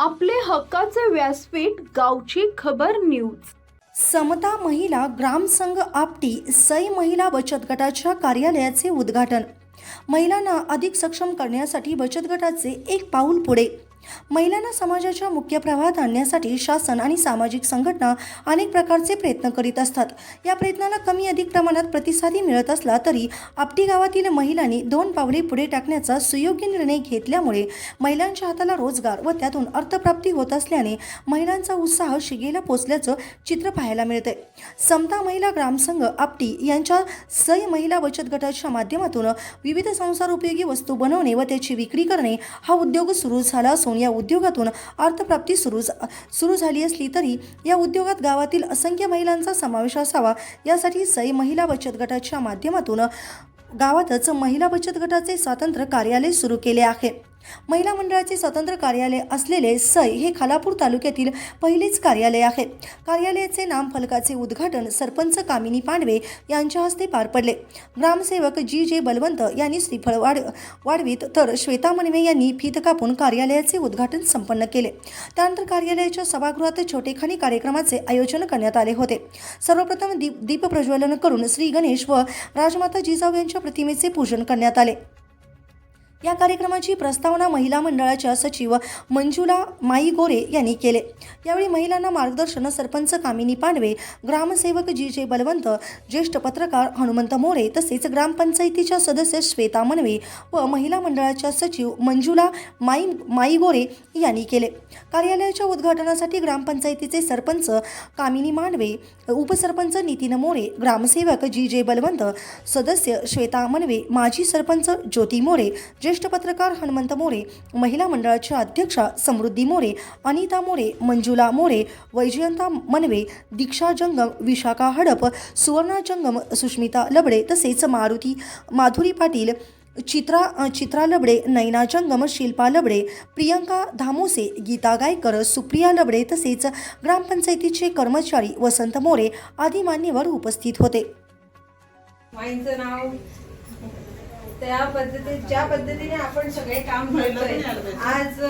आपले हक्काचे व्यासपीठ गावची खबर न्यूज समता महिला ग्रामसंघ आपटी सई महिला बचत गटाच्या कार्यालयाचे उद्घाटन. महिलांना अधिक सक्षम करण्यासाठी बचत गटाचे एक पाऊल पुढे. महिलांना समाजाच्या मुख्य प्रवाहात आणण्यासाठी शासन आणि सामाजिक संघटना अनेक प्रकारचे प्रयत्न करीत असतात. या प्रयत्नाला कमी अधिक प्रमाणात प्रतिसादी मिळत असला तरी आपटी गावातील महिलांनी दोन पावले पुढे टाकण्याचा सुयोग्य निर्णय घेतल्यामुळे महिलांच्या हाताला रोजगार व त्यातून अर्थप्राप्ती होत असल्याने महिलांचा उत्साह शिगेला पोचल्याचं चित्र पाहायला मिळते समता महिला ग्रामसंघ आपटी यांच्या सय महिला बचत गटाच्या माध्यमातून विविध संसार उपयोगी वस्तू बनवणे व त्याची विक्री करणे हा उद्योग सुरू झाला असून या उद्योगातून अर्थप्राप्ती सुरू सुरू झाली असली तरी या उद्योगात गावातील असंख्य महिलांचा समावेश असावा. यासाठी सई महिला बचत गटाच्या माध्यमातून गावातच महिला बचत गटाचे स्वातंत्र्य कार्यालय सुरू केले आहे. महिला मंडळाचे स्वतंत्र कार्यालय असलेले सई हे खालापूर तालुक्यातील पहिलेच कार्यालय आहे. कार्यालयाचे नामफलकाचे उद्घाटन सरपंच कामिनी पांडवे यांच्या हस्ते पार पडले. ग्रामसेवक जी जे बलवंत यांनी श्रीफळ वाढ वाढवीत तर श्वेता मनवे यांनी फीत कापून कार्यालयाचे उद्घाटन संपन्न केले. त्यानंतर कार्यालयाच्या सभागृहात छोटेखानी कार्यक्रमाचे आयोजन करण्यात आले होते. सर्वप्रथम दीप दीप प्रज्वलन करून श्री गणेश व राजमाता जिजाऊ यांच्या प्रतिमेचे पूजन करण्यात आले. या कार्यक्रमाची प्रस्तावना महिला मंडळाच्या सचिव मंजुला माई गोरे यांनी केले. यावेळी महिलांना मार्गदर्शन सरपंच कामिनी पांडवे ग्रामसेवक जी जे बलवंत ज्येष्ठ पत्रकार हनुमंत मोरे तसेच ग्रामपंचायतीच्या सदस्य श्वेता मनवे व महिला मंडळाच्या सचिव मंजुला माई माई गोरे यांनी केले. कार्यालयाच्या उद्घाटनासाठी ग्रामपंचायतीचे सरपंच कामिनी मांडवे उपसरपंच नितीन मोरे ग्रामसेवक जी जे बलवंत सदस्य श्वेता मनवे माजी सरपंच ज्योती मोरे ज्येष्ठ पत्रकार हनुमंत मोरे महिला मंडळाच्या अध्यक्षा समृद्धी मोरे अनिता मोरे मंजुला मोरे वैजयंता मनवे दीक्षा जंगम विशाखा हडप सुवर्णा जंगम सुष्मिता लबडे तसेच मारुती माधुरी पाटील चित्रा चित्रा लबडे नैना जंगम शिल्पा लबडे प्रियंका धामोसे गीता गायकर सुप्रिया लबडे तसेच ग्रामपंचायतीचे कर्मचारी वसंत मोरे आदी मान्यवर उपस्थित होते. माईंचं नाव त्या पद्धतीत ज्या पद्धतीने आपण सगळे काम करतोय आज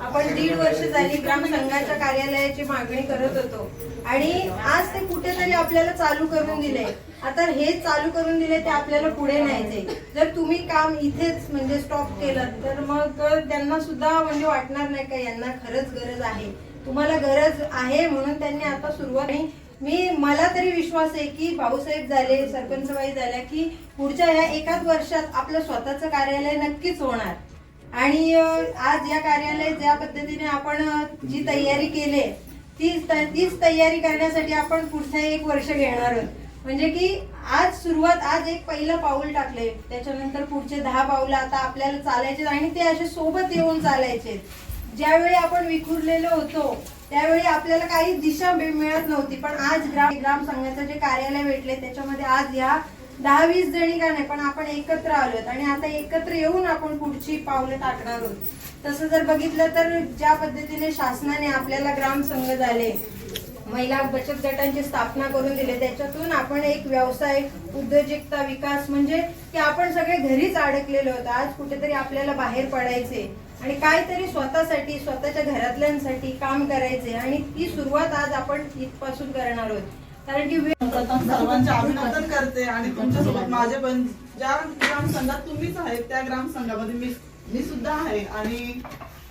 आपण दीड वर्ष झाली ग्राम संघाच्या कार्यालयाची मागणी करत होतो. आणि आज ते कुठेतरी आपल्याला चालू करून दिले. आता हे चालू करून दिले ते आपल्याला पुढे न्यायचे. जर तुम्ही काम इथेच म्हणजे स्टॉप केलं तर मग त्यांना सुद्धा म्हणजे वाटणार नाही का यांना खरंच गरज आहे. तुम्हाला गरज आहे म्हणून त्यांनी आता सुरुवात मी मला तरी विश्वास आहे की भाऊसाहेब झाले सरपंचबाई झाल्या की पुढच्या या एकाच वर्षात आपलं स्वतःचं कार्यालय नक्कीच होणार. आणि आज या कार्यालय ज्या पद्धतीने आपण जी तयारी केली ती तीच तयारी करण्यासाठी आपण पुढचं एक वर्ष घेणार आहोत. म्हणजे की आज सुरुवात आज एक पहिलं पाऊल टाकले त्याच्यानंतर पुढचे दहा पाऊल आता आपल्याला चालायचे आणि ते असे सोबत येऊन चालायचे ज्यावेळी आपण विखुरलेलो होतो त्यावेळी आपल्याला काही दिशा मिळत नव्हती. पण आज ग्राम ग्राम संघाचं जे कार्यालय भेटले त्याच्यामध्ये आज या दहा वीस जणी का नाही पण आपण एकत्र आलोत आणि आता एकत्र येऊन आपण पुढची पावलं टाकणार आहोत. तसं जर बघितलं तर ज्या पद्धतीने शासनाने आपल्याला ग्राम संघ झाले महिला बचत गटांची स्थापना करून दिली. त्याच्यातून आपण एक व्यवसाय उद्योजकता विकास म्हणजे की आपण सगळे घरीच अडकलेलो होतो आज कुठेतरी आपल्याला बाहेर पडायचे आणि काहीतरी स्वतःसाठी स्वतःच्या घरातल्यांसाठी काम करायचे आणि ती सुरुवात आज आपण इथपासून करणार आहोत. कारण की सर्वांचे अभिनंदन करते आणि तुमच्यासोबत माझे पण ज्या ग्रामसंघात तुम्हीच आहेत त्या ग्रामसंघामध्ये मी मी सुद्धा आहे. आणि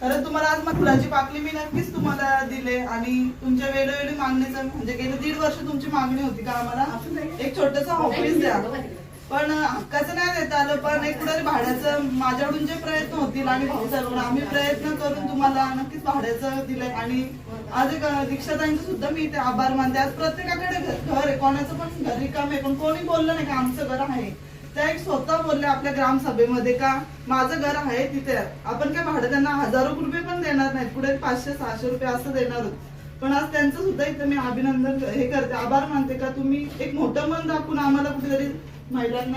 खरं तुम्हाला आज मग फुलाची पाकली मी नक्कीच तुम्हाला दिले आणि तुमच्या वेळोवेळी मागणीचं म्हणजे गेले दीड वर्ष तुमची मागणी होती का आम्हाला? एक छोटस ऑफिस द्या. पण हक्काचं नाही देता आलं पण एक कुठे भाड्याचं माझ्याकडून जे प्रयत्न होतील आणि भाऊसाहेबांना आम्ही प्रयत्न करून तुम्हाला नक्कीच भाड्याचं दिलंय. आणि आज एक दीक्षाताईंचं सुद्धा मी इथे आभार मानते. आज प्रत्येकाकडे घर आहे. कोणाचं पण घर रिकाम आहे. पण कोणी बोललं नाही का आमचं घर आहे? त्या एक स्वतः बोलल्या आपल्या ग्रामसभेमध्ये का? माझं घर आहे तिथे. आपण काय भाडं त्यांना हजारो रुपये पण देणार नाहीत. पुढे पाचशे सहाशे रुपये असं देणार पण आज त्यांचं सुद्धा इथं मी अभिनंदन हे करते. आभार मानते का? तुम्ही एक मोठं मन दाखवून आम्हाला कुठेतरी महिलांना